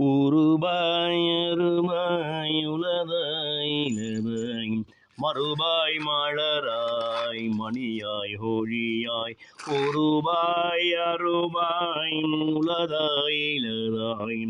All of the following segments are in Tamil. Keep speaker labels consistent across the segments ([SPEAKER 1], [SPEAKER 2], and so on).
[SPEAKER 1] உருபாய் அருபாய் உலதாய் மறுபாய் மலராய் மணியாய் ஹோழியாய் ஒருபாய் அருபாய் உலதாய் இலதாய்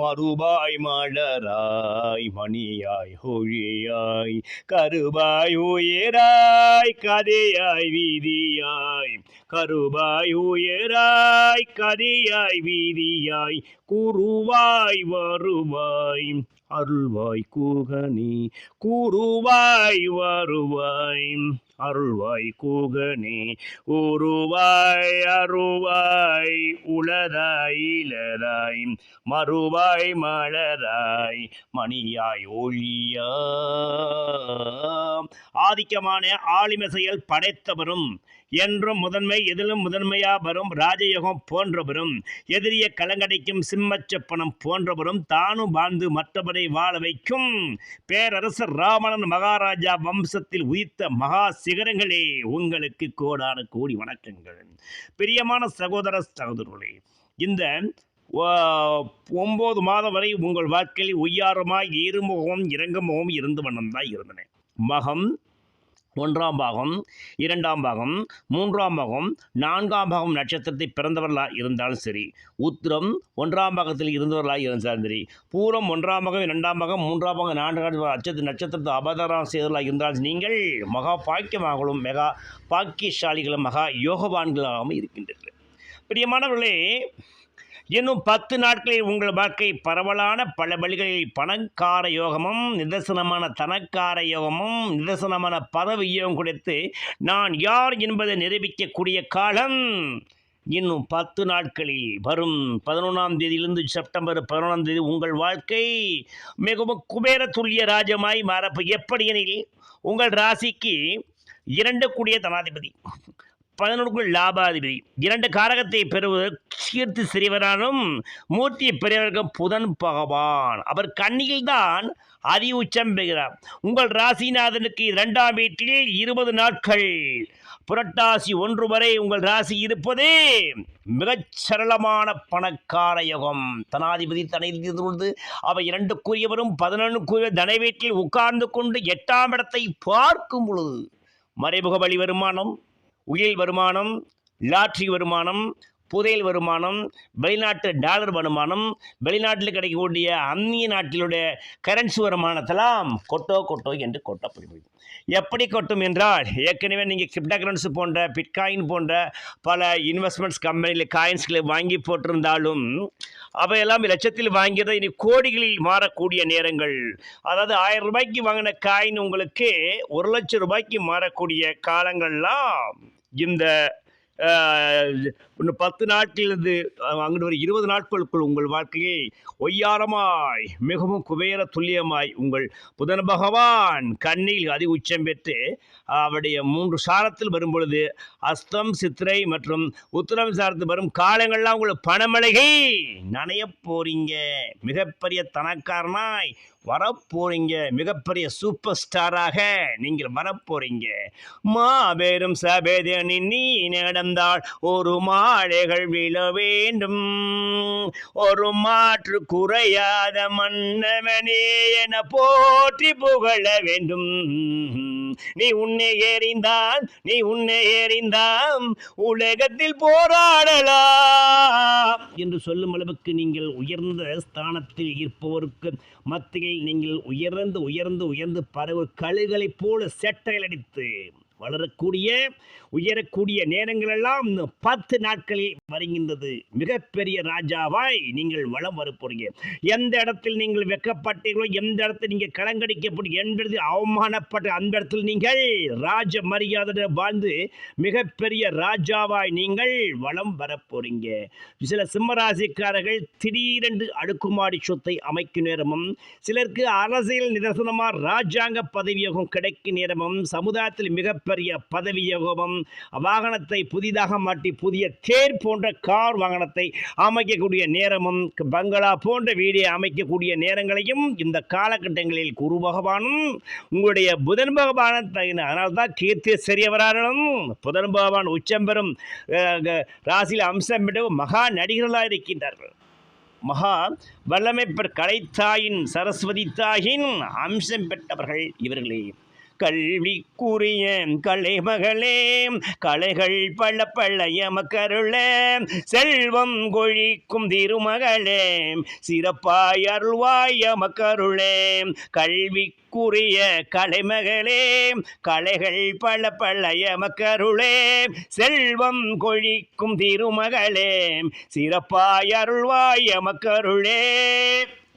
[SPEAKER 1] மறுபாய் மலராய் மணியாய் ஹோழியாய் கருபாய் உயராய் கதையாய் வீதியாய் கருபாய் உயராய் கதையாய் வீதியாய் குருவாய் வருவாய் அருள்வாய் கூகனி கூறுவாய் வருவாய். அருள்வாய் கூகனே உருவாய் அருவாய் உளதாய் இளதாய் மறுவாய் மலராய் மணியாய் ஒளியா. ஆதிக்கமான ஆளுமை செயல் படைத்தவரும் என்றும் முதன்மை எதிலும் முதன்மையா வரும் ராஜயோகம் போன்றவரும் எதிரிய கலங்கடைக்கும் சிம்மச்சப்பனம் போன்றவரும் தானும் வாழ்ந்து மற்றவரை வாழ வைக்கும் பேரரசர் ராமணன் மகாராஜா வம்சத்தில் உயிர்த்த மகா சிகரங்களே உங்களுக்கு கோடான கோடி வணக்கங்கள். பிரியமான சகோதர சகோதரர்களே இந்த வா- ஒன்பது மாதம் வரை உங்கள் வாழ்க்கையில் உய்யாரமாய் இருமுகமும் இறங்குமுகமும் இருந்து வண்ணம்தான் இருந்தன. மகம் ஒன்றாம் பாகம் இரண்டாம் பாகம் மூன்றாம் பாகம் நான்காம் பாகம் நட்சத்திரத்தை பிறந்தவர்களாக இருந்தாலும் சரி உத்திரம் ஒன்றாம் பாகத்தில் இருந்தவர்களாக இருந்தாலும் சரி பூரம் ஒன்றாம் பாகம் இரண்டாம் பாகம் மூன்றாம் பாகம் நான்காம் அச்சத்து நட்சத்திரத்தை அபதாரம் செய்தவர்களாக இருந்தாலும் நீங்கள் மகா பாக்கியமாகவும் மெகா பாக்கியசாலிகளும் மகா யோகவான்களாகவும் இருக்கின்றீர்கள். பிரியமானவர்களே இன்னும் பத்து நாட்களில் உங்கள் வாழ்க்கை பரவலான பல வழிகளில் பணக்கார யோகமும் நிதர்சனமான தனக்கார யோகமும் நிதர்சனமான பதவியும் கொடுத்து நான் யார் என்பதை நிரூபிக்கக்கூடிய காலம் இன்னும் பத்து நாட்களில் வரும். பதினொன்றாம் தேதியிலிருந்து செப்டம்பர் பதினொன்றாம் தேதி உங்கள் வாழ்க்கை மிகவும் குபேர துல்லிய ராஜமாய் மாறப்ப எப்படி எனில் உங்கள் ராசிக்கு இரண்டு கூடிய தனாதிபதி. பதினொன்றுக்குள் லாபாதிபதி. இரண்டு காரகத்தை பெறுவது கீர்த்தி சிறிவரானும் மூர்த்தி பெரியவர்கள் புதன் பகவான். அவர் கண்ணியில்தான் அதி உச்சம் பெறுகிறார். உங்கள் ராசிநாதனுக்கு இரண்டாம் வீட்டில் இருபது நாட்கள். புரட்டாசி ஒன்று வரை உங்கள் ராசி இருப்பதே மிகச் சரளமான பணக்கார யுகம். தனாதிபதி தனது அவை இரண்டுக்குரியவரும் பதினொன்றுக்குரிய தன வீட்டில் உட்கார்ந்து கொண்டு எட்டாம் இடத்தை பார்க்கும் பொழுது மறைமுக வழி வருமானம் உயில் வருமானம் லாட்ரி வருமானம் புதையல் வருமானம் வெளிநாட்டு டாலர் வருமானம் வெளிநாட்டில் கிடைக்கக்கூடிய அந்நிய நாட்டிலுடைய கரன்சி வருமானத்தெல்லாம் கொட்டோ கொட்டோ என்று கொட்டப்படுகிறது எப்படி கொட்டும் என்றால் ஏற்கனவே நீங்கள் கிரிப்டோ கரன்சி போன்ற பிட்காயின் போன்ற பல இன்வெஸ்ட்மெண்ட்ஸ் கம்பெனியில் காயின்ஸ்களை வாங்கி போட்டிருந்தாலும் அவையெல்லாம் லட்சத்தில் வாங்கியதை இனி கோடிகளில் மாறக்கூடிய நேரங்கள். அதாவது ஆயிரம் ரூபாய்க்கு வாங்கின காயின் உங்களுக்கு ஒரு லட்சம் ரூபாய்க்கு மாறக்கூடிய காலங்கள்லாம் இந்த இன்னும் பத்து நாட்களிலிருந்து அங்கிட்டு ஒரு இருபது நாட்களுக்குள் உங்கள் வாழ்க்கையை ஒய்யாரமாய் மிகவும் குபேர துல்லியமாய் உங்கள் புதன் பகவான் கண்ணில் அதி உச்சம் பெற்று அவருடைய மூன்று சாரத்தில் வரும்பொழுது அஸ்தம் சித்திரை மற்றும் உத்தரம் சாரத்தில் வரும் காலங்கள்லாம் உங்களுக்கு பணமழைகை நனைய போறீங்க. மிகப்பெரிய தனக்காரனாய் வரப்போறீங்க. மிகப்பெரிய சூப்பர் ஸ்டாராக நீங்கள் வரப்போறீங்க. மாபெரும் சபேதனின் நீ நடந்தால் ஒரு மாலைகள் விழ வேண்டும். ஒரு மாற்று குறையாத மன்னவனே என போற்றி புகழ வேண்டும். நீ உன்னை ஏறிந்தால் நீ உன்னை ஏறிந்தாம் உலகத்தில் போராடலாம். என்று சொல்லும் அளவுக்கு நீங்கள் உயர்ந்த ஸ்தானத்தில் இருப்பவருக்கு மத்தியில் நீங்கள் உயர்ந்து உயர்ந்து உயர்ந்து பரவு கழுகளைப் போல செட்டையில் அடித்து வளரக்கூடிய உயரக்கூடிய நேரங்களெல்லாம் பத்து நாட்களில் வருகின்றது. மிகப்பெரிய ராஜாவாய் நீங்கள் வளம் வரப்போறீங்க எந்த இடத்தில் நீங்கள் வெக்கப்பட்டீர்களோ எந்த இடத்தில் நீங்கள் களங்கடிக்கப்பட்டு எந்த இடத்தில் அவமானப்பட்ட அந்த இடத்தில் நீங்கள் ராஜ மரியாதையுடன் வாழ்ந்து மிகப்பெரிய ராஜாவாய் நீங்கள் வளம் வரப்போறீங்க சில சிம்மராசிக்காரர்கள் திடீரென்று அடுக்குமாடி சொத்தை அமைக்கும் நேரமும் சிலருக்கு அரசியல் நிதர்சனமாக ராஜாங்க பதவியகம் கிடைக்கும் நேரமும் சமுதாயத்தில் மிகப்பெரிய பதவியோகமும் வாகனத்தை புதிதாக மாட்டி புதிய தேர் போன்ற கார் வாகனத்தை அமைக்கக்கூடிய நேரமும் பங்களா போன்ற வீடை அமைக்கக்கூடிய நேரங்களையும் இந்த காலகட்டங்களில் குரு பகவானும் உங்களுடைய புதன் பகவான தகின அதனால தான் கீர்த்தி சரியவரானும் புதன் பகவான் உச்சம் பெறும் ராசியில் அம்சம் பெற்று மகா நடிகர்களாக இருக்கின்றார்கள். மகா வல்லமை பெற் கலைத்தாயின் சரஸ்வதி தாயின் அம்சம் பெற்றவர்கள் இவர்களே. கல்விக்குரிய கலைமகளே கலைகள் பல பள்ள எமக்கருளே செல்வம் கொழிக்கும் திருமகளே சிறப்பாய் அருள்வாய் எமக்கருளே கல்விக்குரிய கலைமகளே கலைகள் பல பல எமக்கருளே செல்வம் கொழிக்கும் திருமகளே சிறப்பாய் அருள்வாய் எமக்கருளே.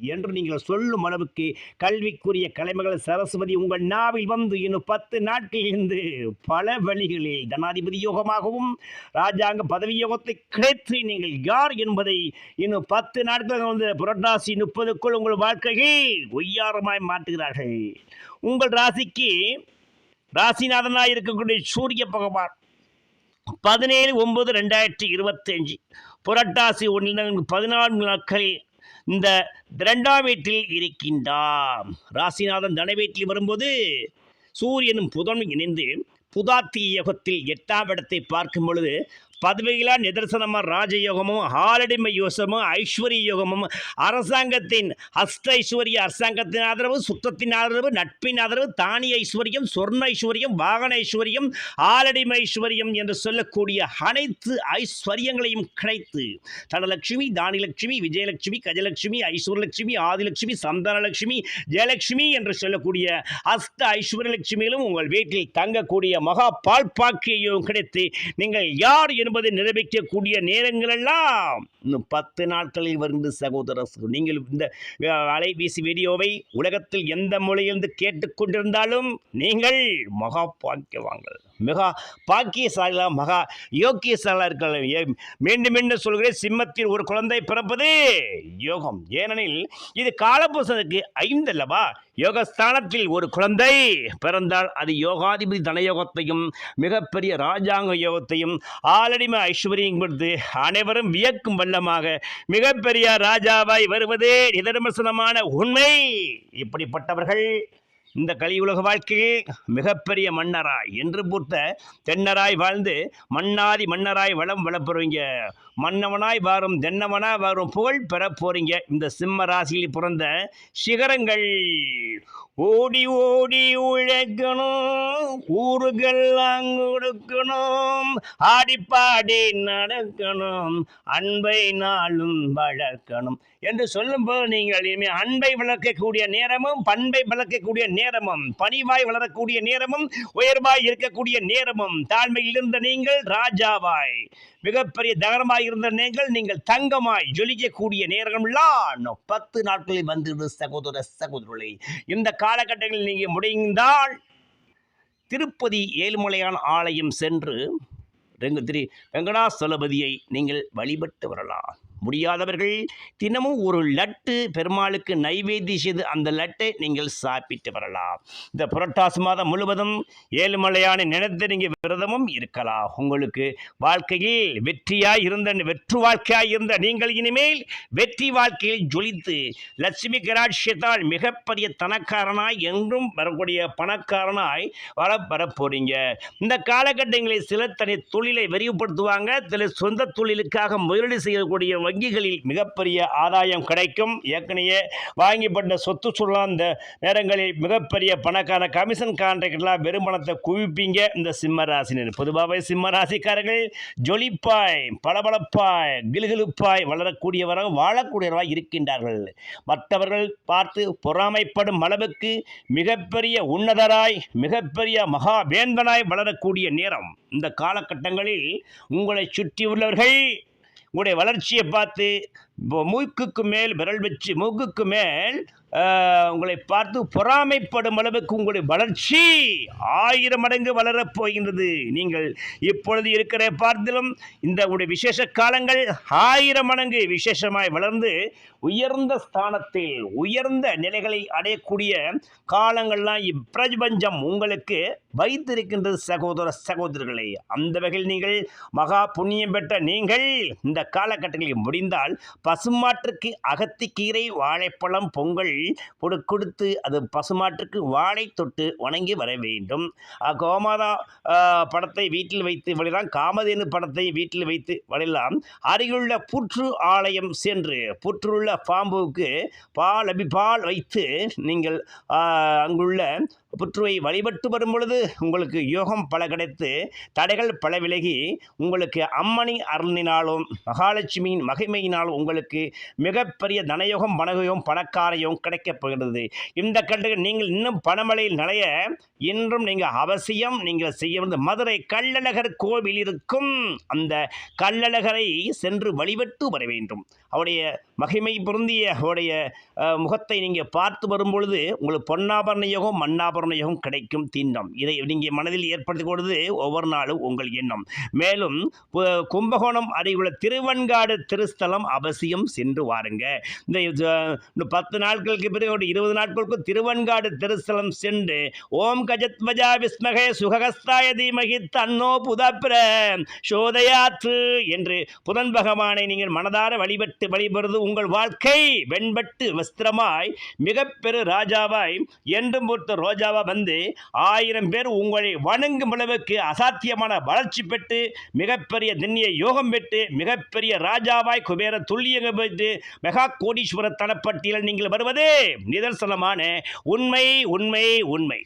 [SPEAKER 1] என்று நீங்கள் சொல்லும் அளவுக்கு கல்விக்குரிய கலைமகள் சரஸ்வதி உங்கள் நாவில் வந்து இன்னும் பத்து நாட்களிலிருந்து இருந்து பல வழிகளில் ஜனாதிபதி யோகமாகவும் ராஜாங்க பதவி யோகத்தை கிடைத்து நீங்கள் யார் என்பதை இன்னும் பத்து நாட்கள் வந்து புரட்டாசி முப்பதுக்குள் உங்கள் வாழ்க்கையை ஒய்யாரமாய் மாற்றுகிறார்கள். உங்கள் ராசிக்கு ராசிநாதனாக இருக்கக்கூடிய சூரிய பகவான் பதினேழு ஒன்பது ரெண்டாயிரத்தி இருபத்தஞ்சு புரட்டாசி ஒன்றில் பதினான்கு நாட்களில் இந்த இரண்டாம் வீட்டில் இருக்கின்றார் ராசிநாதன் தன வீட்டில் வரும்போது சூரியனும் புதனும் இணைந்து புதாத்தி யோகத்தில் எட்டாம் இடத்தை பார்க்கும் பொழுது பதவிகளா நிதர்சனமாக ராஜயோகமும் ஆலடிமை யோசமும் ஐஸ்வர்ய யோகமும் அரசாங்கத்தின் ஹஸ்த ஐஸ்வர்ய அரசாங்கத்தின் ஆதரவு சுத்தத்தின் ஆதரவு நட்பின் ஆதரவு தானிய ஐஸ்வர்யம் சொர்ண ஐஸ்வர்யம் வாகன ஐஸ்வர்யம் ஆலடிமை ஐஸ்வர்யம் என்று சொல்லக்கூடிய அனைத்து ஐஸ்வர்யங்களையும் கிடைத்து தனலட்சுமி தானிலட்சுமி விஜயலட்சுமி கஜலட்சுமி ஐஸ்வர்யலட்சுமி ஆதிலட்சுமி சந்தானலட்சுமி ஜெயலட்சுமி என்று சொல்லக்கூடிய ஹஸ்த ஐஸ்வர்யலட்சுமியிலும் உங்கள் வீட்டில் தங்கக்கூடிய மகா பால் கிடைத்து நீங்கள் யார் என்பதை நிரூபிக்கக்கூடிய நேரங்கள் எல்லாம் இன்னும் பத்து நாட்களில் வருகின்ற சகோதர நீங்கள் இந்த அலைபீசி அலைபேசி வீடியோவை உலகத்தில் எந்த மொழியிலிருந்து கேட்டுக்கொண்டிருந்தாலும் நீங்கள் மகா பாக்கியவாங்கள் மிகா பாக்கியசாலிகளா மகா யோக்கியசாலாக இருக்கலாம் மீண்டும் மீண்டும் சொல்கிறேன் சிம்மத்தில் ஒரு குழந்தை பிறப்பது யோகம். ஏனெனில் இது காலபுருஷனுக்கு ஐந்து அல்லவா? யோகஸ்தானத்தில் ஒரு குழந்தை பிறந்தால் அது யோகாதிபதி தனயோகத்தையும் மிகப்பெரிய ராஜாங்க யோகத்தையும் ஆலடிமை ஐஸ்வர்யம் கொடுத்து அனைவரும் வியக்கும் வல்லமாக மிகப்பெரிய ராஜாவாய் வருவதே நிதர்மசனமான உண்மை. இப்படிப்பட்டவர்கள் இந்த கலியுலக வாழ்க்கையில் மிகப்பெரிய மன்னராய். என்று பூர்த்த தென்னராய் வாழ்ந்து மன்னாதி மன்னராய் வளம் வளப்பெறுவீங்க. மன்னவனாய் வாரும் தென்னவனாய் வாரும் புகழ் பெற போறீங்க. இந்த சிம்ம ராசியில் பிறந்த சிகரங்கள். ஓடி ஓடி உழைக்கணும். ஊருகெல்லாம் கொடுக்கணும். ஆடிப்பாடி நடக்கணும். அன்பை நாளும் வளர்க்கணும். என்று சொல்லும்போது நீங்கள் இனிமேல் அன்பை வளர்க்கக்கூடிய நேரமும் பண்பை வளர்க்கக்கூடிய நேரமும் பணிவாய் வளரக்கூடிய நேரமும் உயர்வாய் இருக்கக்கூடிய நேரமும். தாழ்மையில் இருந்த நீங்கள் ராஜாவாய் மிகப்பெரிய தகரமாய் இருந்த நீங்கள் நீங்கள் தங்கமாய் ஜொலிக்கக்கூடிய நேரமெல்லாம் பத்து நாட்களில் வந்துடு சகோதர சகோதரர்களை இந்த காலகட்டங்களில் நீங்கள் முடிந்தால் திருப்பதி ஏழுமலையான் ஆலயம் சென்று ரெங்கு திரு வெங்கடாசலபதியை நீங்கள் வழிபட்டு வரலாம். முடியாதவர்கள் தினமும் ஒரு லட்டு பெருமாளுக்கு நைவேத்தி செய்து அந்த லட்டை நீங்கள் சாப்பிட்டு வரலாம். இந்த புரட்டாசி மாதம் முழுவதும் ஏழுமலையான நினைத்து நீங்கள் விரதமும் இருக்கலாம். உங்களுக்கு வாழ்க்கையில் வெற்றியாய் இருந்த வெற்று வாழ்க்கையாய் இருந்த நீங்கள் இனிமேல் வெற்றி வாழ்க்கையில் ஜொலித்து லட்சுமி கராட்சியத்தால் மிகப்பெரிய தனக்காரனாய் என்றும் வரக்கூடிய பணக்காரனாய் வர வரப்போறீங்க இந்த காலகட்டங்களில் சிலர் தனி தொழிலை விரிவுபடுத்துவாங்க சில சொந்த தொழிலுக்காக முதலீடு செய்யக்கூடிய வங்கிகளில் மிகப்பெரிய ஆதாயம் கிடைக்கும். ஏற்கனவே வாங்கிப்பட்ட சொத்து சொல்லலாம் இந்த நேரங்களில் மிகப்பெரிய பணக்கார கமிஷன் கான்ட்ராக்ட்லாம் வெறும் பணத்தை குவிப்பீங்க. இந்த சிம்ம ராசினர் பொதுவாகவே சிம்ம ராசிக்காரர்கள் ஜொலிப்பாய் பளபளப்பாய் கிலுகிலுப்பாய் வளரக்கூடியவராக வாழக்கூடியவராக இருக்கின்றார்கள். மற்றவர்கள் பார்த்து பொறாமைப்படும் அளவுக்கு மிகப்பெரிய உன்னதராய் மிகப்பெரிய மகாவேந்தனாய் வளரக்கூடிய நேரம். இந்த காலகட்டங்களில் உங்களை சுற்றியுள்ளவர்கள் உங்களுடைய வளர்ச்சியை பார்த்து மூக்குக்கு மேல் விரல் வச்சு மூக்குக்கு மேல் உங்களை பார்த்து பொறாமைப்படும் அளவுக்கு உங்களுடைய வளர்ச்சி ஆயிரம் மடங்கு வளரப் போகின்றது. நீங்கள் இப்பொழுது இருக்கிற பார்த்திலும் இந்த உங்களுடைய விசேஷ காலங்கள் ஆயிரம் மடங்கு விசேஷமாய் வளர்ந்து உயர்ந்த ஸ்தானத்தில் உயர்ந்த நிலைகளை அடையக்கூடிய காலங்கள்லாம் இப்பிரபஞ்சம் உங்களுக்கு வைத்திருக்கின்றது சகோதர சகோதரர்களை. அந்த வகையில் நீங்கள் மகா புண்ணியம் பெற்ற நீங்கள் இந்த காலகட்டங்களில் முடிந்தால் பசுமாற்றுக்கு அகத்திக்கீரை வாழைப்பழம் பொங்கல் கொடுத்து அது பசுமாட்டுக்கு வாழை தொட்டு வணங்கி வர வேண்டும். கோமாதா படத்தை வீட்டில் வைத்து வழியலாம். காமதேனு படத்தை வீட்டில் வைத்து வழியலாம். அருகிலுள்ள புற்று ஆலயம் சென்று புற்றுள்ள பாம்புக்கு பால் அபிபால் வைத்து நீங்கள் அங்குள்ள புற்றுவை வழிபட்டு வரும் பொழுது உங்களுக்கு யோகம் பல கிடைத்து தடைகள் பல விலகி உங்களுக்கு அம்மணி அருளினாலும் மகாலட்சுமியின் மகிமையினாலும் உங்களுக்கு மிகப்பெரிய தனயோகம் பணகையும் பணக்காரையும் கிடைக்கப் போகிறது இந்த கண்டு நீங்கள் இன்னும் பணமழையில் நலைய இன்றும் நீங்கள் அவசியம் நீங்கள் செய்ய வந்து மதுரை கள்ளழகர் கோவில் இருக்கும் அந்த கள்ளழகரை சென்று வழிபட்டு வர வேண்டும். அவருடைய மகிமை பொருந்திய அவருடைய முகத்தை நீங்கள் பார்த்து வரும்பொழுது உங்களுக்கு பொன்னாபரண யோகம் மன்னாபரண யோகம் கிடைக்கும் தீண்டம் இதை நீங்கள் மனதில் ஏற்படுத்திக் கொள்வது ஒவ்வொரு நாளும் உங்கள் எண்ணம். மேலும் கும்பகோணம் அருகிலுள்ள திருவன்காடு திருஸ்தலம் அவசியம் சென்று வாருங்க. இந்த பத்து நாட்களுக்கு பிறகு ஒரு இருபது நாட்களுக்கு திருவன்காடு திருஸ்தலம் சென்று ஓம் கஜத்வஜா விஸ்மகே சுககஸ்தாய தீமகி தன்னோ புதப்பிர சோதயாற்று என்று புதன் பகவானை நீங்கள் மனதார வழிபட்டு வழிபடுறது உங்கள் வாழ்க்கை. வெண்பட்டு வஸ்திரமாய் மிகப்பெரு ராஜாவாய் என்றும் பொறுத்த ரோஜாவா வந்து ஆயிரம் பேர் உங்களை வணங்கும் அளவுக்கு அசாத்தியமான வளர்ச்சி பெற்று மிகப்பெரிய திண்ணிய யோகம் பெற்று மிகப்பெரிய ராஜாவாய் குபேர துல்லியங்க பெற்று மெகா கோடீஸ்வர தனப்பட்டியலில் நீங்கள் வருவது நிதர்சனமான உண்மை உண்மை உண்மை.